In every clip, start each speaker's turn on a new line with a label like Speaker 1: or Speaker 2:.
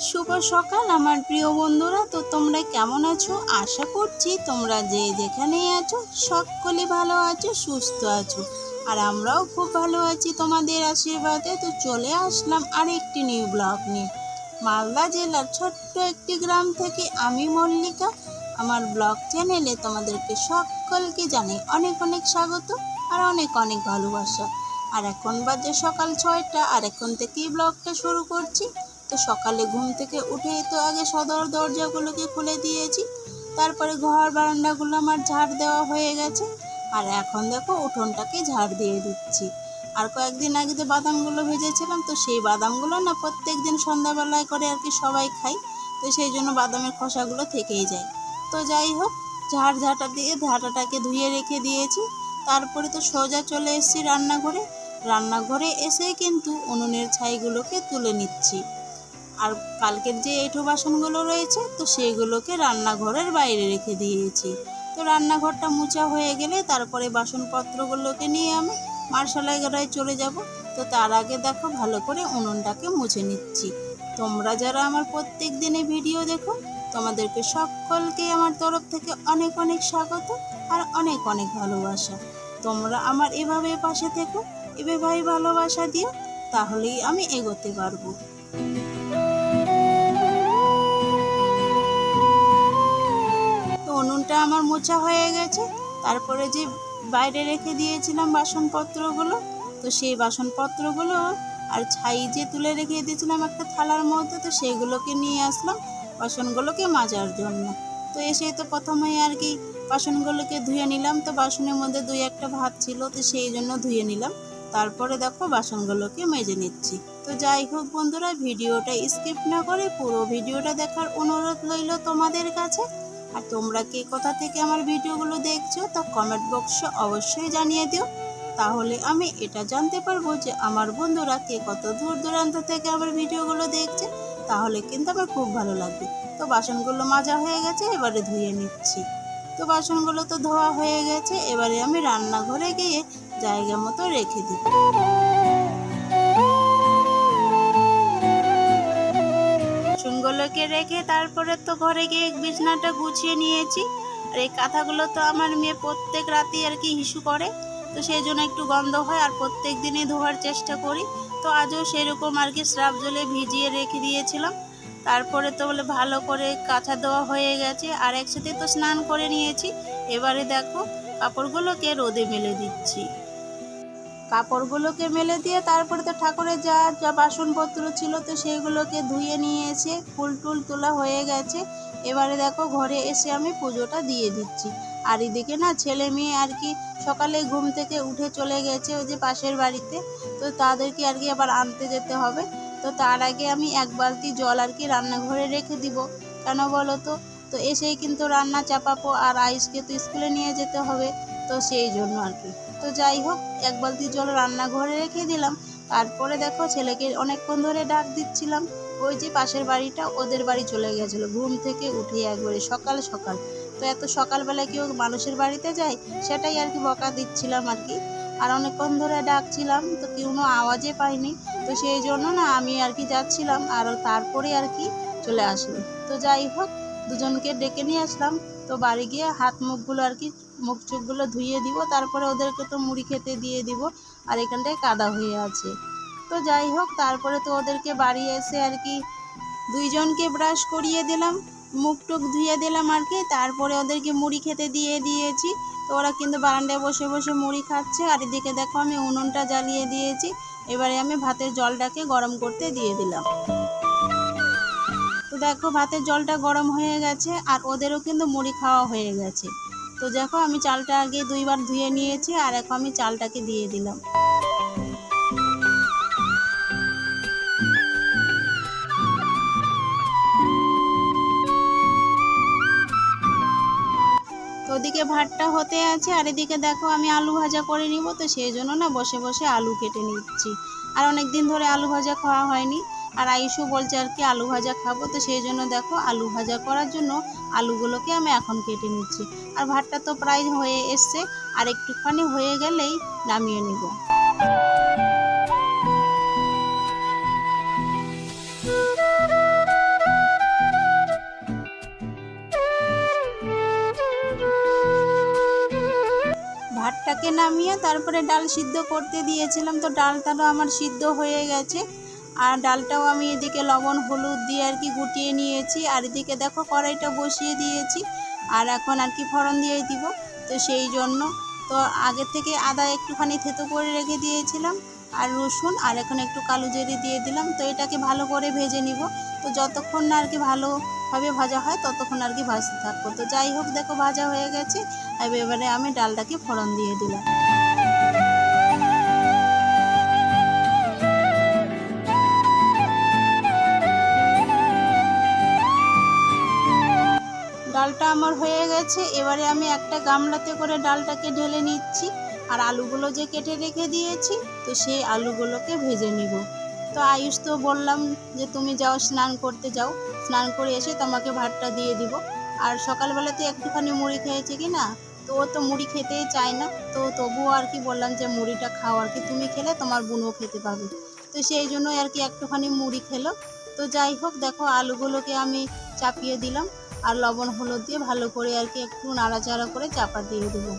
Speaker 1: শুভ সকাল আমার প্রিয় বন্ধুরা। তো তোমরা কেমন আছো? আশা করছি তোমরা যে যেখানেই আছো, সকলে ভালো আছো, সুস্থ আছো। আর আমরাও খুব ভালো আছি তোমাদের আশীর্বাদে। তো চলে আসলাম আর একটি নিউ ব্লগ নিয়ে। মালদা জেলার ছোট্ট একটি গ্রাম থেকে আমি মল্লিকা। আমার ব্লগ চ্যানেলে তোমাদেরকে সকলকে জানাই অনেক অনেক স্বাগত আর অনেক অনেক ভালোবাসা। আর এখন বাজে সকাল ছয়টা, আর এখন থেকেই ব্লগটা শুরু করছি। তো সকালে ঘুম থেকে উঠেই তো আগে সদর দরজাগুলোকে খুলে দিয়েছি। তারপরে ঘর বারান্দাগুলো আমার ঝাড় দেওয়া হয়ে গেছে। আর এখন দেখো উঠোনটাকে ঝাড় দিয়ে দিচ্ছি। আর কয়েকদিন আগে যে বাদামগুলো ভেজেছিলাম, তো সেই বাদামগুলো না প্রত্যেক দিন সন্ধ্যাবেলায় করে আর কি সবাই খাই তো সেই জন্য বাদামের খোসাগুলো থেকেই যায়। তো যাই হোক, ঝাড় ঝাঁটা দিয়ে ঝাঁটাটাকে ধুয়ে রেখে দিয়েছি। তারপরে তো সোজা চলে এসেছি রান্নাঘরে। রান্নাঘরে এসে কিন্তু উনুনের ছাইগুলোকে তুলে নিচ্ছি। আর কালকের যে এঁঠো বাসনগুলো রয়েছে, তো সেইগুলোকে রান্নাঘরের বাইরে রেখে দিয়েছি। তো রান্নাঘরটা মোছা হয়ে গেলে তারপরে বাসনপত্রগুলোকে নিয়ে আমি মার্শালাই গড়ায় চলে যাব। তো তার আগে দেখো ভালো করে উনুনটাকে মুছে নিচ্ছি। তোমরা যারা আমার প্রত্যেক দিনে ভিডিও দেখো, তোমাদেরকে সকলকে আমার তরফ থেকে অনেক অনেক স্বাগত আর অনেক অনেক ভালোবাসা। তোমরা আমার এভাবে পাশে থেকো এভাবেই ভালোবাসা দিও, তাহলেই আমি এগোতে পারব। উনুনটা আমার মোছা হয়ে গেছে। তারপরে যে বাইরে রেখে দিয়েছিলাম বাসনপত্রগুলো, তো সেই বাসনপত্রগুলো আর ছাই যে তুলে রেখে দিয়েছিলাম একটা থালার মধ্যে, তো সেগুলোকে নিয়ে আসলাম বাসনগুলোকে মাজার জন্য। তো এসে তো প্রথমে আর কি বাসনগুলোকে ধুয়ে নিলাম। তো বাসনের মধ্যে দুই একটা ভাত ছিল, তো সেই জন্য ধুয়ে নিলাম। তারপরে দেখো বাসনগুলোকে মেজে নিচ্ছি। তো যাই হোক বন্ধুরা, ভিডিওটা স্কিপ না করে পুরো ভিডিওটা দেখার অনুরোধ রইল তোমাদের কাছে। আর তোমরা কে কোথা থেকে আমার ভিডিওগুলো দেখছ তা কমেন্ট বক্সে অবশ্যই জানিয়ে দিও। তাহলে আমি এটা জানতে পারব যে আমার বন্ধুরা কে কত দূর দূরান্ত থেকে আমার ভিডিওগুলো দেখছে, তাহলে কিন্তু আমার খুব ভালো লাগবে। তো বাসনগুলো মাজা হয়ে গেছে, এবারে ধুয়ে নিচ্ছি। তো বাসনগুলো তো ধোয়া হয়ে গেছে, এবারে আমি রান্নাঘরে গিয়ে জায়গা মতো রেখে দিই। বাসনগুলোকে রেখে তারপরে তো ঘরে গিয়ে বিছনাটা গুছিয়ে নিয়েছি। আর এই কাঁথাগুলো তো আমার মেয়ে প্রত্যেক রাতেই আর কি হিসু করে। তো সেই জন্য একটু গন্ধ হয় আর প্রত্যেক দিনই ধোয়ার চেষ্টা করি। তো আজও সেরকম আর কি স্রাব জলে ভিজিয়ে রেখে দিয়েছিলাম। তারপরে তো বলে ভালো করে কাঁচা দেওয়া হয়ে গেছে। আর একসাথে তো স্নান করে নিয়েছি। এবারে দেখো, কাপড়গুলোকে রোদে মেলে দিচ্ছি। কাপড়গুলোকে মেলে দিয়ে তারপরে তো ঠাকুরের যা যা বাসনপত্র ছিল তো সেইগুলোকে ধুয়ে নিয়ে এসে ফুল টুল তোলা হয়ে গেছে। এবারে দেখো ঘরে এসে আমি পুজোটা দিয়ে দিচ্ছি। আর এদিকে না ছেলে মেয়ে আর কি সকালে ঘুম থেকে উঠে চলে গেছে ওই যে পাশের বাড়িতে। তো তাদেরকে আর কি আবার আনতে যেতে হবে। তো তার আগে আমি এক বালতি জল আর কি রান্নাঘরে রেখে দিব। কেন বলো তো? তো এসেই কিন্তু রান্না চাপাবো আর আইসকে তো স্কুলে নিয়ে যেতে হবে। তো সেই জন্য আর কি। তো যাই হোক, এক বালতি জল রান্নাঘরে রেখে দিলাম। তারপরে দেখো ছেলেকে অনেকক্ষণ ধরে ডাক দিচ্ছিলাম। ওই যে পাশের বাড়িটা, ওদের বাড়ি চলে গেছিল। ঘুম থেকে উঠে একবারে সকাল সকাল। তো এত সকালবেলা কেউ মানুষের বাড়িতে যায়? সেটাই আর কি বকা দিচ্ছিলাম আর কি। আর অনেকক্ষণ ধরে ডাকছিলাম, তো কোনো আওয়াজে পাইনি। তো সেই জন্য না আমি আর কি যাচ্ছিলাম, আর তারপরে আর কি চলে আসলো তো যাই হোক, দুজনকে ডেকে নিয়ে আসলাম। তো বাড়ি গিয়ে হাত মুখগুলো আর কি মুখ চোখগুলো ধুয়ে দিব, তারপরে ওদেরকে তো মুড়ি খেতে দিয়ে দিব, আর এখানটায় কাদা হয়ে আছে। তো যাই হোক, তারপরে তো ওদেরকে বাড়ি এসে আর কি দুইজনকে ব্রাশ করিয়ে দিলাম, মুখ টুক ধুয়ে দিলাম আর কি, তারপরে ওদেরকে মুড়ি খেতে দিয়ে দিয়েছি। তো ওরা কিন্তু বারান্দায় বসে বসে মুড়ি খাচ্ছে, আর এদিকে দেখো আমি উনুনটা জ্বালিয়ে দিয়েছি, এবারে আমি ভাতের জলটাকে গরম করতে দিয়ে দিলাম। তো দেখো ভাতের জলটা গরম হয়ে গেছে, আর ওদেরও কিন্তু মুড়ি খাওয়া হয়ে গেছে। তো দেখো আমি চালটা আগে দুইবার ধুয়ে নিয়েছি আর এখন আমি চালটাকে দিয়ে দিলাম। ওদিকে ভাতটা হতে আছে আর এদিকে দেখো আমি আলু ভাজা করে নিব, তো সেই জন্য না বসে বসে আলু কেটে নিচ্ছি। আর অনেক দিন ধরে আলু ভাজা খাওয়া হয়নি। আর আয়ুষও বলছে আর কি, আলু ভাজা খাব। তো সেই জন্য দেখো আলু ভাজা করার জন্য আলুগুলোকে আমি এখন কেটে নিচ্ছি। আর ভাতটা তো প্রায় হয়ে এসছে, আর একটুখানি হয়ে গেলেই নামিয়ে নিব। ভাতটাকে নামিয়ে তারপরে ডাল সিদ্ধ করতে দিয়েছিলাম, তো ডালটাও আমার সিদ্ধ হয়ে গেছে। আর ডালটাও আমি এদিকে লবণ, হলুদ দিয়ে আর কি গুটিয়ে নিয়েছি। আর এদিকে দেখো কড়াইটা বসিয়ে দিয়েছি। আর এখন আর কি ফোড়ন দিয়ে দিব। তো সেই জন্য তো আগে থেকে আদা একটুখানি থেতো করে রেখে দিয়েছিলাম। আর রসুন আর এখন একটু কালো জিরে দিয়ে দিলাম। তো এটাকে ভালো করে ভেজে নিব। তো যতক্ষণ না আর কি ভালোভাবে ভাজা হয়, ততক্ষণ আর কি ভাজতে থাকব। তো যাই হোক, দেখো ভাজা হয়ে গেছে। এবারে আমি ডালটাকে ফোড়ন দিয়ে দিলাম। আমার হয়ে গেছে, এবারে আমি একটা গামলাতে করে ডালটাকে ঢেলে নিচ্ছি, আর আলুগুলো যে কেটে রেখে দিয়েছি, তো সেই আলুগুলোকে ভেজে নিব। তো আয়ুষ তো বললাম যে, তুমি যাও, স্নান করতে যাও। স্নান করে এসে তোমাকে ভাতটা দিয়ে দিব। আর সকালবেলাতে একটুখানি মুড়ি খেয়েছে কি না, তো ও তো মুড়ি খেতেই চায় না। তো তবুও আর কি বললাম যে, মুড়িটা খাও আর কি, তুমি খেলে তোমার বোনও খেতে পাবে। তো সেই জন্য আর কি একটুখানি মুড়ি খেলো। তো যাই হোক, দেখো আলুগুলোকে আমি চাপিয়ে দিলাম। আর লবণ হলুদ দিয়ে ভালো করে আর কি একটু নাড়াচাড়া করে চাপা দিয়ে দেবো।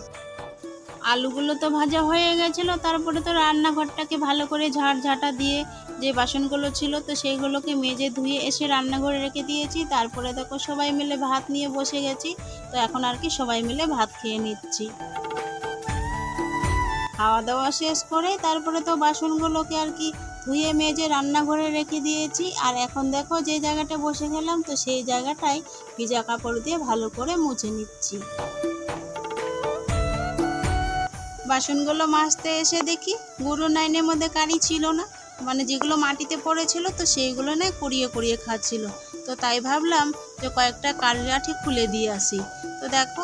Speaker 1: আলুগুলো তো ভাজা হয়ে গেছিল, তারপরে তো রান্নাঘরটাকে ভালো করে ঝাড় ঝাঁটা দিয়ে যে বাসনগুলো ছিল তো সেইগুলোকে মেজে ধুয়ে এসে রান্নাঘরে রেখে দিয়েছি। তারপরে দেখো সবাই মিলে ভাত নিয়ে বসে গেছি, তো এখন আর কি সবাই মিলে ভাত খেয়ে নিচ্ছি। খাওয়া দাওয়া শেষ করে তারপরে তো বাসনগুলোকে আর কি ধুয়ে মেজে রান্নাঘরে রেখে দিয়েছি। আর এখন দেখো যে জায়গাটা বসে গেলাম, তো সেই জায়গাটায় ভিজা কাপড় দিয়ে ভালো করে মুছে নিচ্ছি। বাসনগুলো মাজতে এসে দেখি, গুঁড়ো নাইনের মধ্যে কারি ছিল না। মানে যেগুলো মাটিতে পড়েছিল, তো সেইগুলো না কুড়িয়ে কুড়িয়ে খাচ্ছিল। তো তাই ভাবলাম যে কয়েকটা কাঠি খুলে দিয়ে আসি। তো দেখো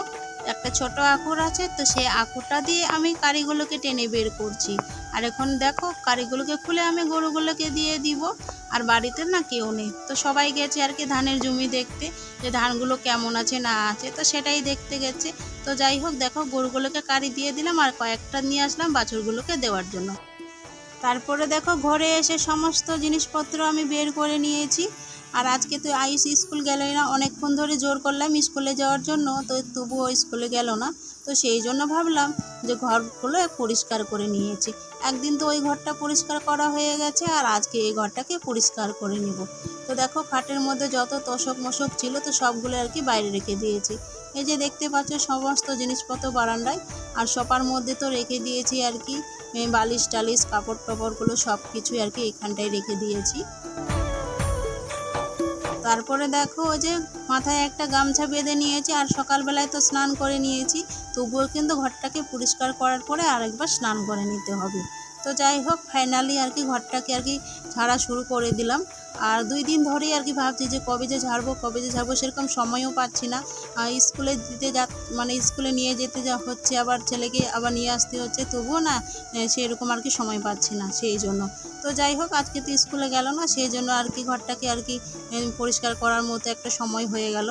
Speaker 1: একটা ছোট আঁকুর আছে, তো সেই আঁকুরটা দিয়ে আমি কারিগুলোকে টেনে বের করছি। আর এখন দেখো, কারিগুলোকে খুলে আমি গরুগুলোকে দিয়ে দিব। আর বাড়িতে না কেউ নেই। তো সবাই গেছে আর কি ধানের জমি দেখতে, যে ধানগুলো কেমন আছে না আছে, তো সেটাই দেখতে গেছে। তো যাই হোক, দেখো গরুগুলোকে কারি দিয়ে দিলাম আর কয়েকটা নিয়ে আসলাম বাছুরগুলোকে দেওয়ার জন্য। তারপরে দেখো ঘরে এসে সমস্ত জিনিসপত্র আমি বের করে নিয়েছি। আর আজকে তো আয়ুষ স্কুল গেলই না, অনেকক্ষণ ধরে জোর করলাম স্কুলে যাওয়ার জন্য, তো তবুও স্কুলে গেল না। তো সেই জন্য ভাবলাম যে ঘরগুলো পরিষ্কার করে নিয়েছি। একদিন তো ওই ঘরটা পরিষ্কার করা হয়ে গেছে, আর আজকে এই ঘরটাকে পরিষ্কার করে নেব। তো দেখো খাটের মধ্যে যত তোষক মোষক ছিল, তো সবগুলো আর কি বাইরে রেখে দিয়েছি। এই যে দেখতে পাচ্ছ সমস্ত জিনিসপত্র বারান্দায়, আর সবার মধ্যে তো রেখে দিয়েছি আর কি বালিশ টালিশ কাপড় টাপড়গুলো সব কিছুই আর কি এখানটায় রেখে দিয়েছি। তারপরে দেখো যে মাথায় একটা গামছা বেঁধে নিয়েছি আর সকালবেলায় তো স্নান করে নিয়েছি, তবুও কিন্তু ঘরটাকে পরিষ্কার করার পরে আরেকবার স্নান করে নিতে হবে। তো যাই হোক ফাইনালি আর কি ঘরটাকে আর কি ঝাড়া শুরু করে দিলাম। আর দুই দিন ধরেই আর কি ভাবছি যে কবে যে ঝাড়বো, কবে যে ঝাড়বো সেরকম সময়ও পাচ্ছি না। স্কুলে দিতে যা মানে স্কুলে নিয়ে যেতে যা হচ্ছে, আবার ছেলেকে আবার নিয়ে আসতে হচ্ছে, তবুও না সেরকম আর কি সময় পাচ্ছি না সেই জন্য। তো যাই হোক, আজকে তো স্কুলে গেল না, সেই জন্য আর কি ঘরটাকে আর কি পরিষ্কার করার মতো একটা সময় হয়ে গেল।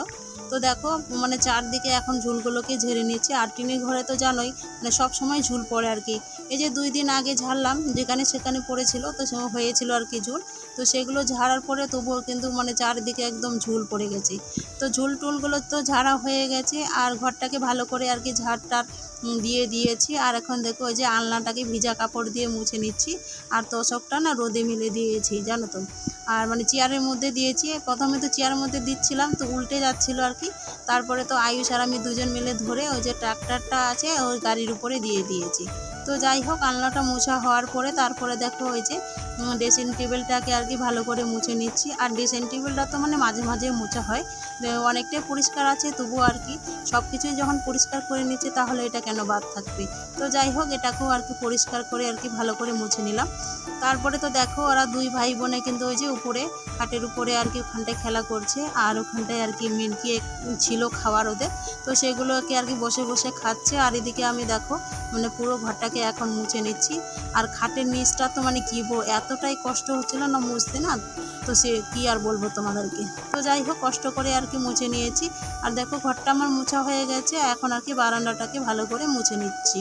Speaker 1: তো দেখো মানে চারদিকে এখন ঝুলগুলোকে ঝেড়ে নিচ্ছে আর টিনের ঘরে তো জানোই মানে সব সময় ঝুল পড়ে আর কি। এই যে দুই দিন আগে ঝাড়লাম, যেখানে সেখানে পড়েছিল, তো সে হয়েছিল আর কি ঝুল। তো সেগুলো ঝাড়ার পরে তবুও কিন্তু মানে চারদিকে একদম ঝুল পড়ে গেছে। তো ঝুল টুলগুলো তো ঝাড়া হয়ে গেছে, আর ঘরটাকে ভালো করে আর কি ঝাড় টাড় দিয়ে দিয়েছি। আর এখন দেখো ওই যে আলনাটাকে ভিজা কাপড় দিয়ে মুছে নিচ্ছি। আর তোষকটা না রোদে মিলে দিয়েছি, জানো তো। আর মানে চেয়ারের মধ্যে দিয়েছি। প্রথমে তো চেয়ারের মধ্যে দিচ্ছিলাম, তো উল্টে যাচ্ছিল আর কি। তারপরে তো আয়ুষ আর আমি দুজন মিলে ধরে ওই যে ট্রাক্টরটা আছে ওই গাড়ির উপরে দিয়ে দিয়েছি। তো যাই হোক, আলনাটা মোছা হওয়ার পরে তারপরে দেখো ওই যে ড্রেসিং টেবিলটাকে আর কি ভালো করে মুছে নিচ্ছি। আর ড্রেসিং টেবিলটা তো মানে মাঝে মাঝে মোছা হয়। অনেকটাই পরিষ্কার আছে, তবুও আর কি সব কিছুই যখন পরিষ্কার করে নিচ্ছে তাহলে এটা কেন বাদ থাকবে? তো যাই হোক, এটাকেও আর কি পরিষ্কার করে আর কি ভালো করে মুছে নিলাম। তারপরে তো দেখো, ওরা দুই ভাই বোনে কিন্তু ওই যে উপরে, খাটের উপরে আর কি ওখানটায় খেলা করছে। আর ওখানটায় আর কি মিল্কি ছিল খাওয়ার ওদের। তো সেগুলোকে আর কি বসে বসে খাচ্ছে। আর এদিকে আমি দেখো মানে পুরো ঘরটাকে এখন মুছে নিচ্ছি। আর খাটের নিচটা তো মানে কী এতটাই কষ্ট হচ্ছিল না মুছতে না? তো সে কী আর বলব তোমাদেরকে? তো যাই হোক, কষ্ট করে আর কি মুছে নিয়েছি। আর দেখো, ঘরটা আমার মুছা হয়ে গেছে, এখন আর কি বারান্দাটাকে ভালো করে মুছে নিচ্ছি।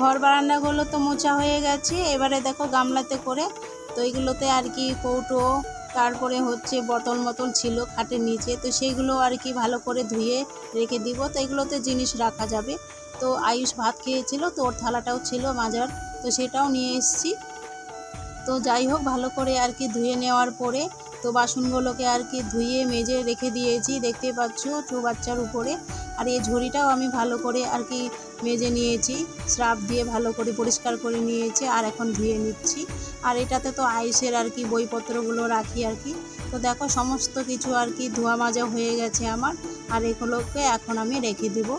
Speaker 1: ঘর বারান্দাগুলো তো মোছা হয়ে গেছে, এবারে দেখো গামলাতে করে তো এইগুলোতে আর কি কৌটো, তারপরে হচ্ছে বোতল মতন ছিল খাটের নিচে, তো সেইগুলো আর কি ভালো করে ধুয়ে রেখে দিব, তো এগুলোতে জিনিস রাখা যাবে। তো আয়ুষ ভাত খেয়েছিল, তো ওর থালাটাও ছিল মাজার, তো সেটাও নিয়ে এসেছি। তো যাই হোক, ভালো করে আর কি ধুয়ে নেওয়ার পরে তো বাসনগুলোকে আর কি ধুয়ে মেজে রেখে দিয়েছি, দেখতে পাচ্ছ চৌবাচ্চার উপরে। আর এই ঝুড়িটাও আমি ভালো করে আর কি মেজে নিয়েছি, স্রাব দিয়ে ভালো করে পরিষ্কার করে নিয়েছি আর এখন ধুয়ে নিচ্ছি। আর এটাতে তো আইসের আর কি বইপত্রগুলো রাখি আর কি। তো দেখো সমস্ত কিছু আর কি ধোয়া মাজা হয়ে গেছে আমার আর এগুলোকে এখন আমি রেখে দেবো।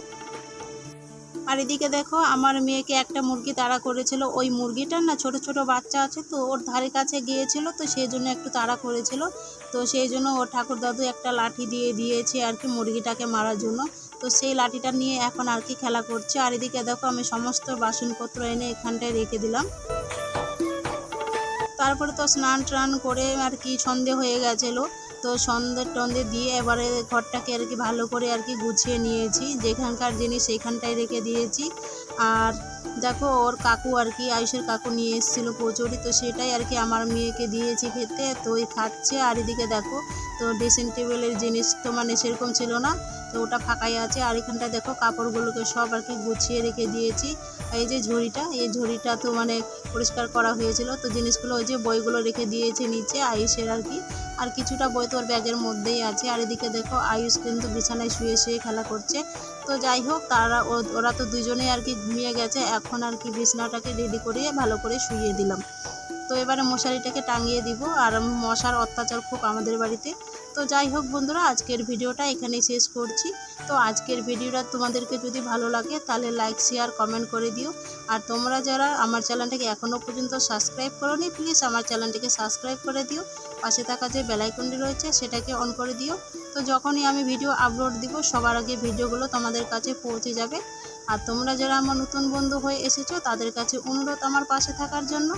Speaker 1: আর এদিকে দেখো আমার মেয়েকে একটা মুরগি তাড়া করেছিল। ওই মুরগিটার না ছোট ছোট বাচ্চা আছে তো, ওর ধারে কাছে গিয়েছিল তো সেই জন্য একটু তাড়া করেছিল। তো সেই জন্য ওর ঠাকুর দাদু একটা লাঠি দিয়ে দিয়েছে আর কি মুরগিটাকে মারার জন্য। তো সেই লাঠিটা নিয়ে এখন আর কি খেলা করছে। আর এদিকে দেখো আমি সমস্ত বাসনপত্র এনে এখানটায় রেখে দিলাম। তারপরে তো স্নান টান করে আর কি সন্ধে হয়ে গেছিল। তো সন্ধে টন্ধে দিয়ে এবারে ঘরটাকে আর কি ভালো করে আর কি গুছিয়ে নিয়েছি। যেখানকার জিনিস সেইখানটায় রেখে দিয়েছি। আর দেখো ওর কাকু আর কি, আয়ুষের কাকু নিয়ে এসেছিল কচুরি। তো সেটাই আর কি আমার মেয়েকে দিয়েছি খেতে। তো ওই খাচ্ছে। আর এদিকে দেখো তো ড্রেসিং টেবিলের জিনিস তো মানে সেরকম ছিল না। তো ওটা ফাঁকাই আছে। আর এখানটায় দেখো, কাপড়গুলোকে সব আর কি গুছিয়ে রেখে দিয়েছি। এই যে ঝুড়িটা, এই ঝুড়িটা তো মানে পরিষ্কার করা হয়েছিল। তো জিনিসগুলো ওই যে বইগুলো রেখে দিয়েছে নিচে, আয়ুষের আর কি। আর কিছুটা বই তোর ব্যাগের মধ্যেই আছে। আর এদিকে দেখো, আয়ুষ কিন্তু বিছানায় শুয়ে শুয়ে খেলা করছে। তো যাই হোক, তারা ওরা তো দুজনেই আর কি ঘুমিয়ে গেছে। এখন আর কি বিছানাটাকে রেডি করে ভালো করে শুয়ে দিলাম। তো এবারে মশারিটাকে টাঙিয়ে দিব। আর মশার অত্যাচার খুব আমাদের বাড়িতে। তো যাই হোক বন্ধুরা, আজকের ভিডিওটা এখানেই শেষ করছি। তো আজকের ভিডিওটা তোমাদেরকে যদি ভালো লাগে, তাহলে লাইক শেয়ার কমেন্ট করে দিও। আর তোমরা যারা আমার চ্যানেলটাকে এখনও পর্যন্ত সাবস্ক্রাইব করোনি প্লিজ আমার চ্যানেলটিকে সাবস্ক্রাইব করে দিও। পাশে থাকা যে বেলাইকনটি রয়েছে, সেটাকে অন করে দিও। তো যখনই আমি ভিডিও আপলোড দিব, সবার আগে ভিডিওগুলো তোমাদের কাছে পৌঁছে যাবে। আর তোমরা যারা আমার নতুন বন্ধু হয়ে এসেছ, তাদের কাছে অনুরোধ আমার পাশে থাকার জন্য।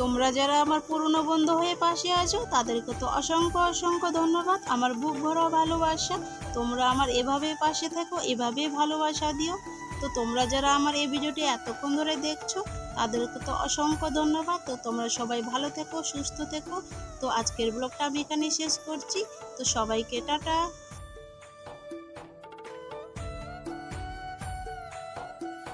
Speaker 1: তোমরা যারা আমার পুরনো বন্ধু হয়ে পাশে আছো, তাদেরকে তো অসংখ্য অসংখ্য ধন্যবাদ। আমার বুক ভরা ভালোবাসা, তোমরা আমার এভাবে পাশে থেকো, এভাবে ভালোবাসা দিও। তো তোমরা যারা আমার এই ভিডিওটি এতক্ষণ ধরে দেখছ, তাদেরকে তো অসংখ্য ধন্যবাদ। তো তোমরা সবাই ভালো থেকো, সুস্থ থেকো। তো আজকের ব্লগটা আমি এখানে শেষ করছি। তো সবাইকে টাটা।